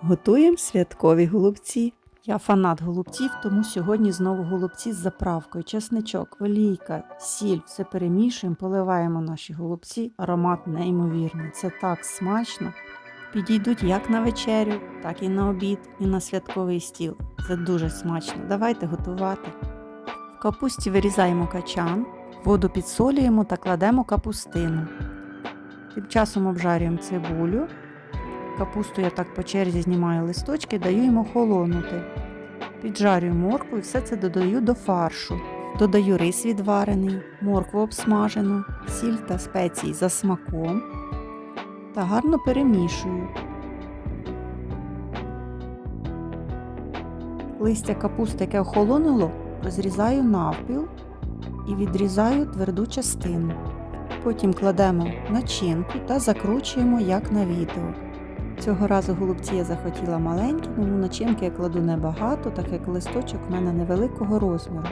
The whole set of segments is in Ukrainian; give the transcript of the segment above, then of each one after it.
Готуємо святкові голубці. Я фанат голубців, тому сьогодні знову голубці з заправкою. Чесничок, олійка, сіль, все перемішуємо, поливаємо наші голубці. Аромат неймовірний. Це так смачно. Підійдуть як на вечерю, так і на обід, і на святковий стіл. Це дуже смачно. Давайте готувати. В капусті вирізаємо качан, воду підсолюємо та кладемо капустину. Тим часом обжарюємо цибулю. Капусту я так по черзі знімаю листочки, даю йому холонути. Піджарюю моркву і все це додаю до фаршу. Додаю рис відварений, моркву обсмажену, сіль та спеції за смаком та гарно перемішую. Листя капусти, яке охолонуло, розрізаю навпіл і відрізаю тверду частину. Потім кладемо начинку та закручуємо, як на відео. Цього разу голубці я захотіла маленькі, тому начинки я кладу небагато, так як листочок в мене невеликого розміру.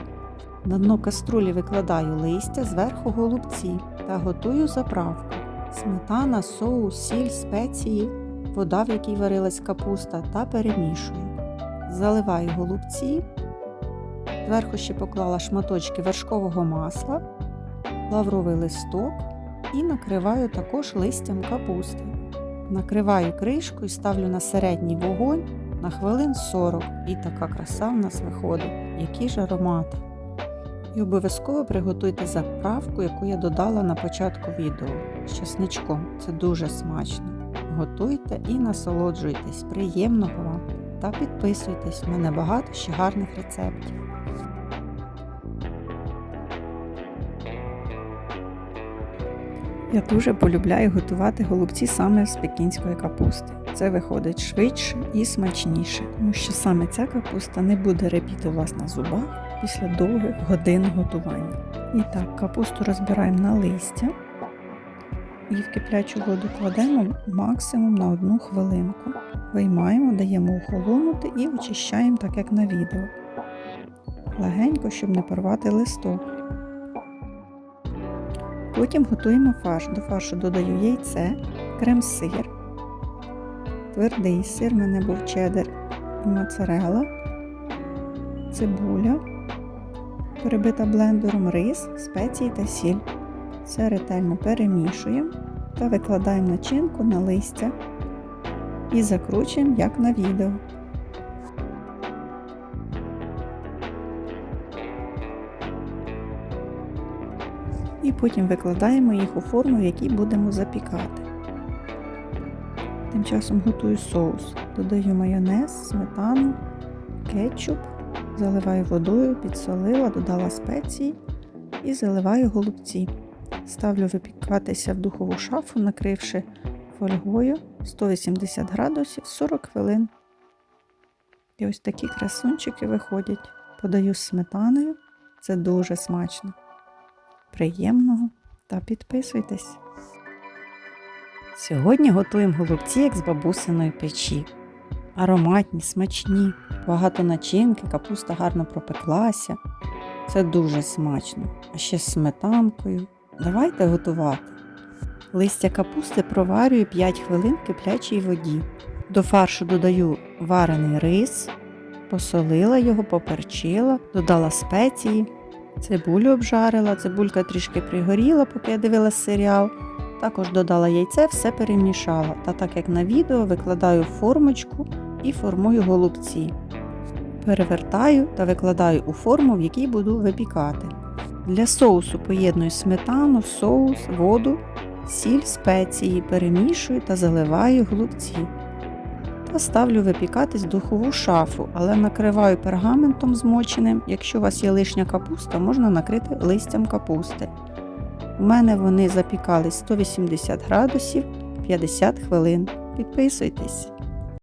На дно каструлі викладаю листя, зверху голубці та готую заправку. Сметана, соус, сіль, спеції, вода, в якій варилась капуста, та перемішую. Заливаю голубці, зверху ще поклала шматочки вершкового масла, лавровий листок і накриваю також листям капусти. Накриваю кришку і ставлю на середній вогонь на хвилин 40. І така краса в нас виходить, які ж аромати. І обов'язково приготуйте заправку, яку я додала на початку відео з чесничком. Це дуже смачно. Готуйте і насолоджуйтесь. Приємного вам! Та підписуйтесь, в мене багато ще гарних рецептів. Я дуже полюбляю готувати голубці саме з пекінської капусти. Це виходить швидше і смачніше, тому що саме ця капуста не буде репіти у вас на зубах після довгих годин готування. І так, капусту розбираємо на листя і в киплячу воду кладемо максимум на одну хвилинку. Виймаємо, даємо охолонути і очищаємо так, як на відео. Легенько, щоб не порвати листок. Потім готуємо фарш. До фаршу додаю яйце, крем-сир, твердий сир, в мене був чеддер і моцарелла, цибуля, перебита блендером рис, спеції та сіль. Все ретельно перемішуємо та викладаємо начинку на листя і закручуємо, як на відео. І потім викладаємо їх у форму, в якій будемо запікати. Тим часом готую соус. Додаю майонез, сметану, кетчуп, заливаю водою, підсолила, додала спеції і заливаю голубці. Ставлю випікатися в духову шафу, накривши фольгою 180 градусів 40 хвилин. І ось такі красунчики виходять. Подаю з сметаною. Це дуже смачно приємного та підписуйтесь. Сьогодні готуємо голубці, як з бабусиної печі. Ароматні, смачні, багато начинки, капуста гарно пропеклася. Це дуже смачно. А ще з сметанкою. Давайте готувати. Листя капусти проварюю 5 хвилин в киплячій воді. До фаршу додаю варений рис, посолила його, поперчила, додала спеції, Цибулю обжарила, цибулька трішки пригоріла, поки я дивилась серіал. Також додала яйце, все перемішала. Та так як на відео викладаю формочку і формую голубці. Перевертаю та викладаю у форму, в якій буду випікати. Для соусу поєдную сметану, соус, воду, сіль, спеції, перемішую та заливаю голубці. Та ставлю випікатись духову шафу, але накриваю пергаментом змоченим. Якщо у вас є лишня капуста, можна накрити листям капусти. У мене вони запікались 180 градусів 50 хвилин. Підписуйтесь!